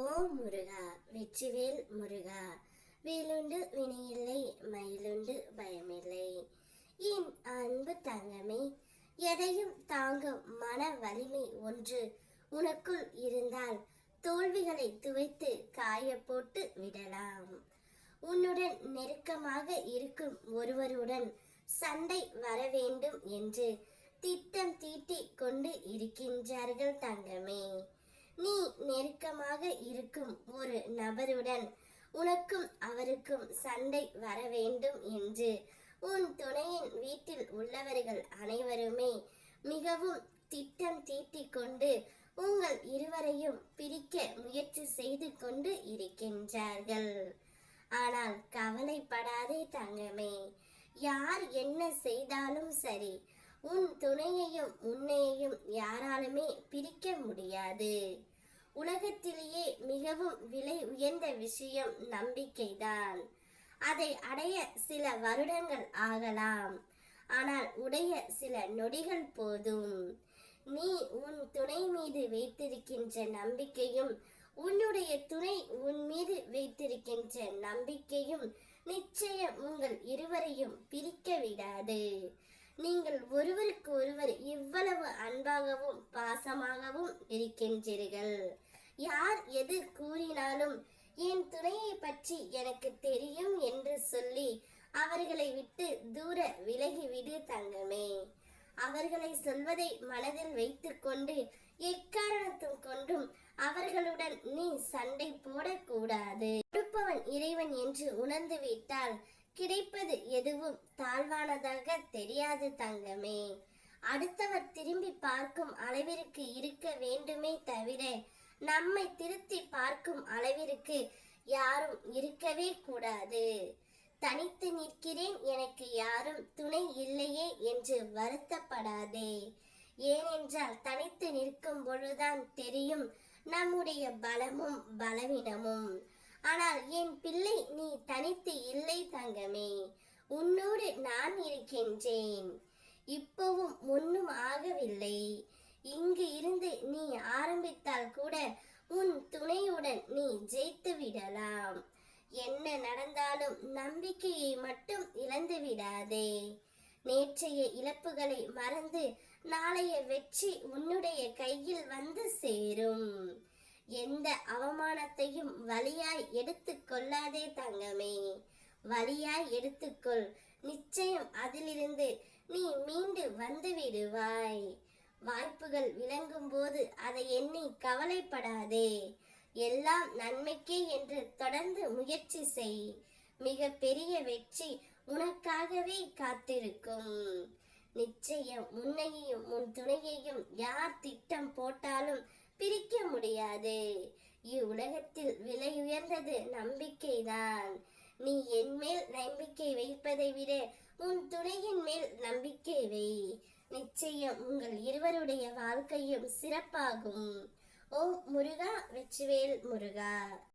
ஓ முருகா வெற்றிவேல் முருகா வேலுண்டு வினையில்லை மயிலுண்டு பயமில்லை. என் அன்பு தங்கமே எதையும் தாங்கும் மன வலிமை ஒன்று உனக்குள் இருந்தால் தோல்விகளை துவைத்து காய போட்டு விடலாம். உன்னுடன் நெருக்கமாக இருக்கும் ஒருவருடன் சண்டை வர வேண்டும் என்று திட்டம் தீட்டிக் கொண்டு இருக்கின்றார்கள் தங்கமே. நீ நெருக்கமாக இருக்கும் ஒரு நபருடன் உனக்கும் அவருக்கும் சண்டை வர வேண்டும் என்று. உன் துணையின் வீட்டில் உள்ளவர்கள் அனைவருமே மிகவும் திட்டம் தீட்டிக் கொண்டு உங்கள் இருவரையும் பிரிக்க முயற்சி செய்து கொண்டு இருக்கின்றார்கள். ஆனால் கவலைப்படாதே தங்கமே. யார் என்ன செய்தாலும் சரி உன் துணையையும் உன்னையையும் யாராலுமே பிரிக்க முடியாது. உலகத்திலேயே மிகவும் விலை உயர்ந்த விஷயம் நம்பிக்கைதான். அதை அடைய சில வருடங்கள் ஆகலாம். ஆனால் உடைய சில நொடிகள் போதும். நீ உன் துணை மீது வைத்திருக்கின்ற நம்பிக்கையும் உன்னுடைய துணை உன் மீது வைத்திருக்கின்ற நம்பிக்கையும் நிச்சயம் உங்கள் இருவரையும் பிரிக்க விடாது. நீங்கள் ஒருவருக்கு ஒருவர் இவ்வளவு அன்பாகவும் பாசமாகவும் இருக்கின்றீர்கள். யார் எது கூறினாலும் என் துணையை பற்றி எனக்கு தெரியும் என்று சொல்லி அவர்களை விட்டு தூர விலகி விடு தங்கமே. அவர்களை சொல்வதை மனதில் வைத்துக்கொண்டு எக்காரணத்தும் கொண்டும் அவர்களுடன் நீ சண்டை போடக்கூடாது. கொடுப்பவன் இறைவன் என்று உணர்ந்து விட்டால் கிடைப்பது எதுவும் தாழ்வானதாக தெரியாது தங்கமே. அடுத்தவர் திரும்பி பார்க்கும் அளவிற்கு இருக்க வேண்டுமே தவிர நம்மை திருத்தி பார்க்கும் அளவிற்கு யாரும் இருக்கவே கூடாது. தனித்து நிற்கிறேன் எனக்கு யாரும் துணை இல்லையே என்று வருத்தப்படாதே. ஏனென்றால் தனித்து நிற்கும் பொழுதுதான் தெரியும் நம்முடைய பலமும் பலவீனமும். ஆனால் என் பிள்ளை நீ தனித்து இல்லை தங்கமே. உன்னோடு நான் இருக்கின்றேன். இப்பவும் ஒன்றும் ஆகவில்லை. இங்கு இருந்து நீ ஆரம்பித்தால் கூட உன் துணையுடன் நீ ஜெயித்து விடலாம். என்ன நடந்தாலும் நம்பிக்கையை மட்டும் இழந்து விடாதே. நேற்றைய இழப்புகளை மறந்து நாளைய வெற்றி உன்னுடைய கையில் வந்து சேரும். எந்த அவமானத்தையும் வழியாய் எடுத்து கொள்ளாதே தங்கமே. வழியாய் எடுத்துக்கொள் நிச்சயம் அதிலிருந்து நீ மீண்டு வந்து விடுவாய். வாய்ப்புகள் விளங்கும் போது அதை எண்ணி கவலைப்படாதே. எல்லாம் நன்மைக்கே என்று தொடர்ந்து முயற்சி செய். மிக பெரிய வெற்றி உனக்காகவே காத்திருக்கும். நிச்சயம் முன்னையையும் உன் துணையையும் யார் திட்டம் போட்டாலும் முடியாது. இவ்வுலகத்தில் விலை உயர்ந்தது நம்பிக்கைதான். நீ என் மேல் நம்பிக்கை வைப்பதை விட உன் துணையின் மேல் நம்பிக்கை வை. நிச்சயம் உங்கள் இருவருடைய வாழ்க்கையும் சிறப்பாகும். ஓ முருகா வெற்றிவேல் முருகா.